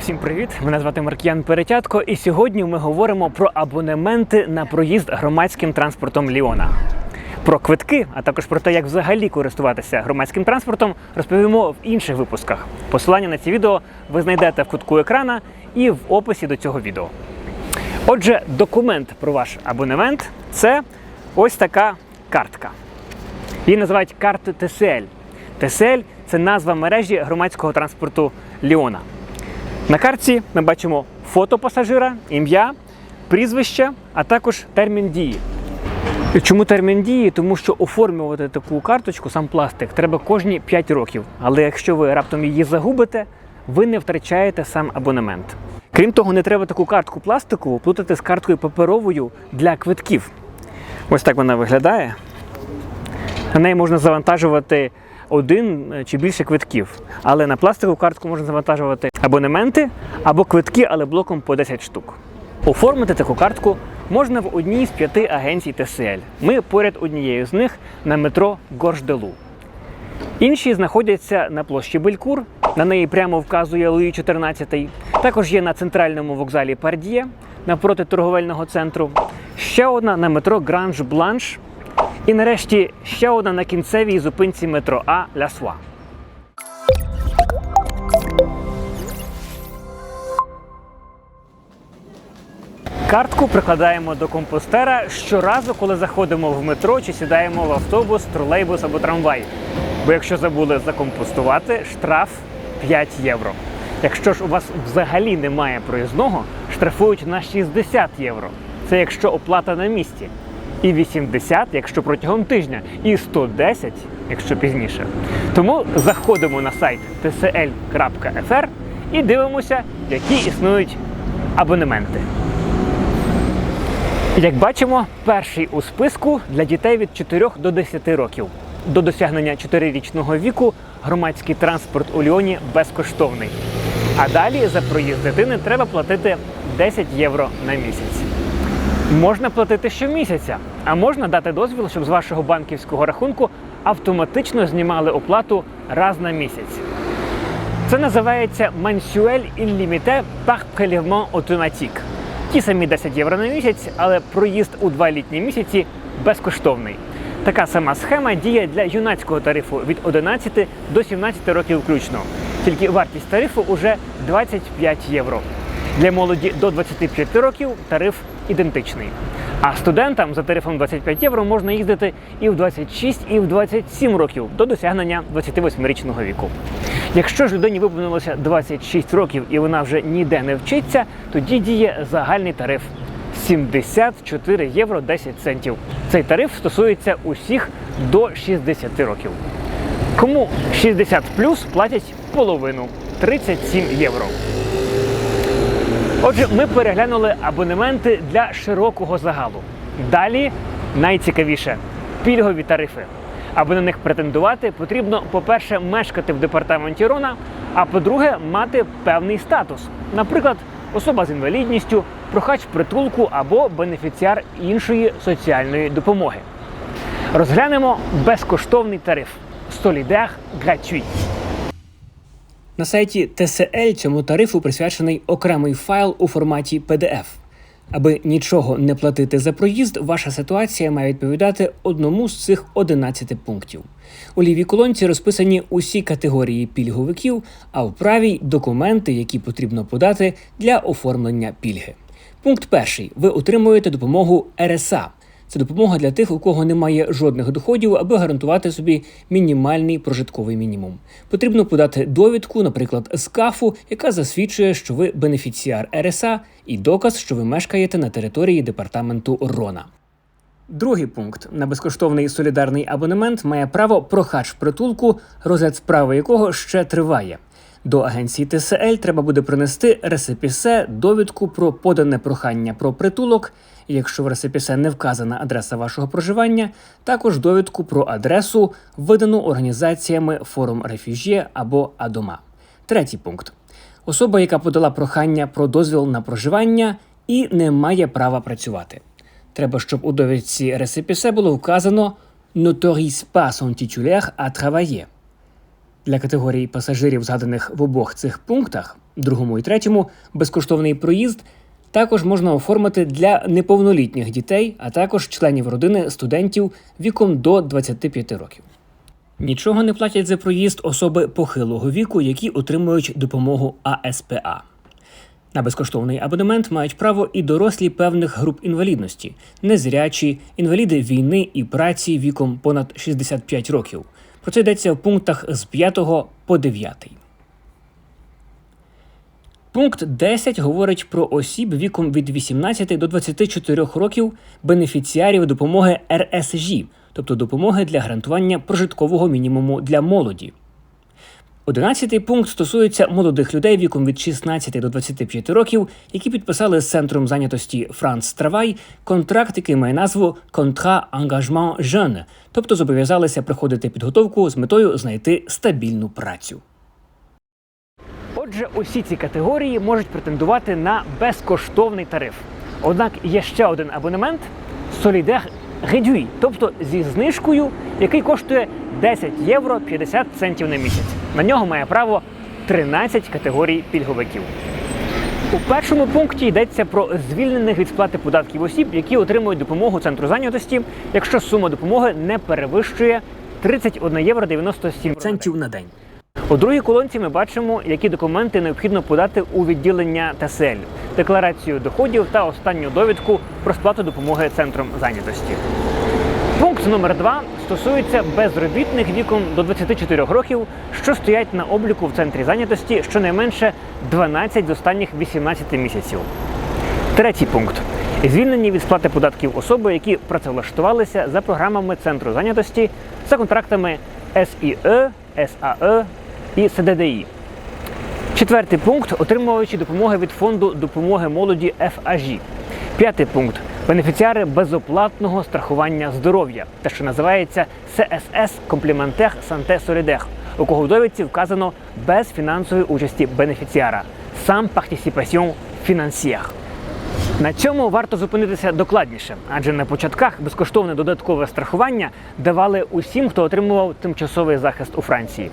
Всім привіт! Мене звати Марк'ян Перетятко, і сьогодні ми говоримо про абонементи на проїзд громадським транспортом Ліона. Про квитки, а також про те, як взагалі користуватися громадським транспортом, розповімо в інших випусках. Посилання на ці відео ви знайдете в кутку екрана і в описі до цього відео. Отже, документ про ваш абонемент це ось така картка. Її називають карти ТСЛ. ТСЛ це назва мережі громадського транспорту Ліона. На картці ми бачимо фото пасажира, ім'я, прізвище, а також термін дії. Чому термін дії? Тому що оформлювати таку карточку, сам пластик, треба кожні 5 років. Але якщо ви раптом її загубите, ви не втрачаєте сам абонемент. Крім того, не треба таку картку пластикову плутати з карткою паперовою для квитків. Ось так вона виглядає. На неї можна завантажувати один е, чи більше квитків. Але на пластикову картку можна завантажувати абонементи або квитки, але блоком по 10 штук. Оформити таку картку можна в одній з п'яти агенцій ТСЛ. Ми поряд однією з них на метро Горжделу. Інші знаходяться на площі Белькур, на неї прямо вказує Луї 14. Також є на центральному вокзалі Пардіє напроти торговельного центру. Ще одна на метро Гранж Бланш. І нарешті ще одна на кінцевій зупинці метро А Ля Суа. Картку прикладаємо до компостера щоразу, коли заходимо в метро чи сідаємо в автобус, тролейбус або трамвай. Бо якщо забули закомпостувати, штраф 5 євро. Якщо ж у вас взагалі немає проїзного, штрафують на 60 євро. Це якщо оплата на місці. І 80, якщо протягом тижня, і 110, якщо пізніше. Тому заходимо на сайт tsl.fr і дивимося, які існують абонементи. Як бачимо, перший у списку для дітей від 4 до 10 років. До досягнення 4-річного віку громадський транспорт у Ліоні безкоштовний. А далі за проїзд дитини треба платити 10 євро на місяць. Можна платити щомісяця, а можна дати дозвіл, щоб з вашого банківського рахунку автоматично знімали оплату раз на місяць. Це називається Mensuel Illimité par prélèvement automatique. Ті самі 10 євро на місяць, але проїзд у два літні місяці безкоштовний. Така сама схема діє для юнацького тарифу від 11 до 17 років включно. Тільки вартість тарифу уже 25 євро. Для молоді до 25 років тариф ідентичний. А студентам за тарифом 25 євро можна їздити і в 26, і в 27 років до досягнення 28-річного віку. Якщо ж людині виповнилося 26 років і вона вже ніде не вчиться, тоді діє загальний тариф 74 євро 10 центів. Цей тариф стосується усіх до 60 років. Кому 60 плюс платять половину 37 євро. Отже, ми переглянули абонементи для широкого загалу. Далі найцікавіше пільгові тарифи. Аби на них претендувати, потрібно, по-перше, мешкати в департаменті Рона, а по-друге, мати певний статус. Наприклад, особа з інвалідністю, прохач притулку або бенефіціар іншої соціальної допомоги. Розглянемо безкоштовний тариф Solidaire Gratuit. На сайті TSL цьому тарифу присвячений окремий файл у форматі PDF. Аби нічого не платити за проїзд, ваша ситуація має відповідати одному з цих 11 пунктів. У лівій колонці розписані усі категорії пільговиків, а в правій документи, які потрібно подати для оформлення пільги. Пункт перший: ви отримуєте допомогу РСА. Це допомога для тих, у кого немає жодних доходів, аби гарантувати собі мінімальний прожитковий мінімум. Потрібно подати довідку, наприклад, з КАФу, яка засвідчує, що ви бенефіціар РСА, і доказ, що ви мешкаєте на території департаменту Рона. Другий пункт на безкоштовний солідарний абонемент має право прохач притулку, розгляд справи якого ще триває. До агенції ТСЛ треба буде принести ресепісе, довідку про подане прохання про притулок. Якщо в ресепісе не вказана адреса вашого проживання, також довідку про адресу, видану організаціями Форум Рефюжє або Адома. Третій пункт: особа, яка подала прохання про дозвіл на проживання і не має права працювати. Треба, щоб у довідці ресепісе було вказано «n'autorise pas son titulaire à travailler». Для категорії пасажирів, згаданих в обох цих пунктах, другому і третьому безкоштовний проїзд також можна оформити для неповнолітніх дітей, а також членів родини студентів віком до 25 років. Нічого не платять за проїзд особи похилого віку, які отримують допомогу АСПА. На безкоштовний абонемент мають право і дорослі певних груп інвалідності, незрячі, інваліди війни і праці віком понад 65 років. Про це йдеться в пунктах з 5 по 9. Пункт 10 говорить про осіб віком від 18 до 24 років бенефіціарів допомоги РСЖ, тобто допомоги для гарантування прожиткового мінімуму для молоді. Одинадцятий пункт стосується молодих людей віком від 16 до 25 років, які підписали з центром зайнятості Франц Травай контракт, який має назву Контра Ангажмент Jeune, тобто зобов'язалися проходити підготовку з метою знайти стабільну працю. Отже, усі ці категорії можуть претендувати на безкоштовний тариф. Однак є ще один абонемент Solidaire Réduit, тобто зі знижкою, який коштує 10 євро 50 центів на місяць. На нього має право 13 категорій пільговиків. У першому пункті йдеться про звільнених від сплати податків осіб, які отримують допомогу центру зайнятості, якщо сума допомоги не перевищує 31 євро 97 центів на день. У другій колонці ми бачимо, які документи необхідно подати у відділення ТСЛ, декларацію доходів та останню довідку про сплату допомоги центром зайнятості. Пункт номер 2 стосується безробітних віком до 24 років, що стоять на обліку в центрі зайнятості щонайменше 12 з останніх 18 місяців. Третій пункт. Звільнені від сплати податків особи, які працевлаштувалися за програмами центру зайнятості за контрактами СІЕ, САЕ і СДДІ. Четвертий пункт отримувачі допомоги від фонду допомоги молоді ФАЖ. П'ятий пункт бенефіціари безоплатного страхування здоров'я, те, що називається ССС Компліментех Санте Солідех, у кого в довідці вказано без фінансової участі бенефіціара сам партісіпасьон фінансіях. На цьому варто зупинитися докладніше, адже на початках безкоштовне додаткове страхування давали усім, хто отримував тимчасовий захист у Франції.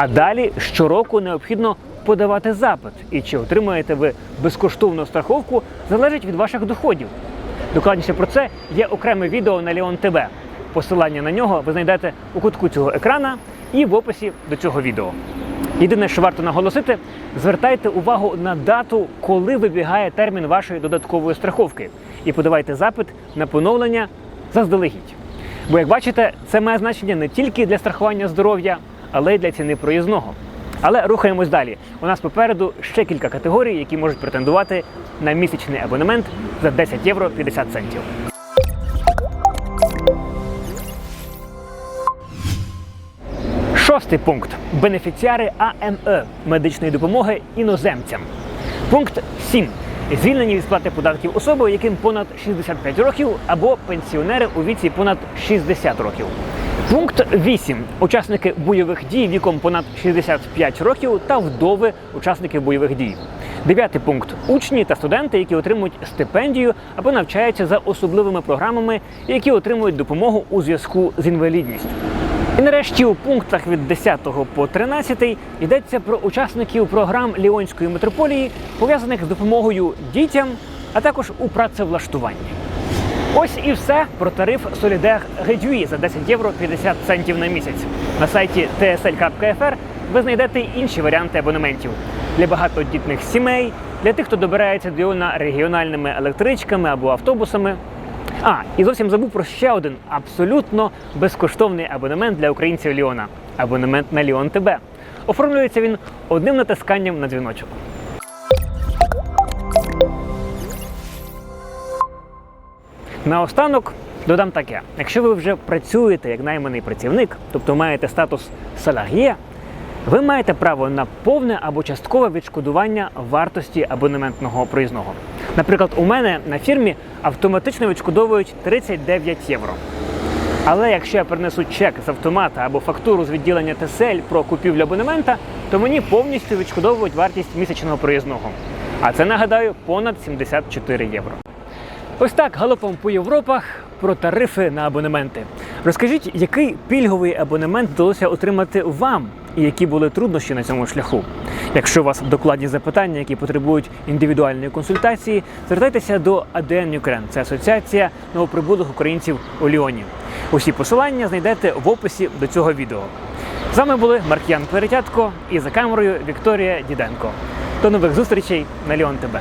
А далі щороку необхідно подавати запит. І чи отримаєте ви безкоштовну страховку, залежить від ваших доходів. Докладніше про це є окреме відео на Леон ТБ. Посилання на нього ви знайдете у кутку цього екрана і в описі до цього відео. Єдине, що варто наголосити, звертайте увагу на дату, коли вибігає термін вашої додаткової страховки, і подавайте запит на поновлення заздалегідь. Бо, як бачите, це має значення не тільки для страхування здоров'я, але й для ціни проїзного. Але рухаємось далі. У нас попереду ще кілька категорій, які можуть претендувати на місячний абонемент за 10 євро 50 центів. Шостий пункт бенефіціари АМЕ медичної допомоги іноземцям. Пункт 7. Звільнені від сплати податків особи, яким понад 65 років, або пенсіонери у віці понад 60 років. Пункт 8. Учасники бойових дій віком понад 65 років та вдови учасників бойових дій. Дев'ятий пункт учні та студенти, які отримують стипендію або навчаються за особливими програмами, які отримують допомогу у зв'язку з інвалідністю. І нарешті у пунктах від 10 по 13 йдеться про учасників програм Ліонської митрополії, пов'язаних з допомогою дітям, а також у працевлаштуванні. Ось і все про тариф Solidaire Réduit за 10 євро 50 центів на місяць. На сайті tsl.fr ви знайдете інші варіанти абонементів для багатодітних сімей, для тих, хто добирається до Ліона регіональними електричками або автобусами. А, і зовсім забув про ще один абсолютно безкоштовний абонемент для українців Ліона абонемент на Ліон ТБ. Оформлюється він одним натисканням на дзвіночок. Наостанок додам таке: якщо ви вже працюєте як найманий працівник, тобто маєте статус салар'є, ви маєте право на повне або часткове відшкодування вартості абонементного проїзного. Наприклад, у мене на фірмі автоматично відшкодовують 39 євро. Але якщо я принесу чек з автомата або фактуру з відділення ТСЛ про купівлю абонемента, то мені повністю відшкодовують вартість місячного проїзного. А це нагадаю понад 74 євро. Ось так галопом по Європах про тарифи на абонементи. Розкажіть, який пільговий абонемент вдалося отримати вам, і які були труднощі на цьому шляху. Якщо у вас докладні запитання, які потребують індивідуальної консультації, звертайтеся до ADN Ukraine. Це асоціація новоприбулих українців у Ліоні. Усі посилання знайдете в описі до цього відео. З вами були Марк'ян Перетятко і за камерою Вікторія Діденко. До нових зустрічей на Ліон ТБ.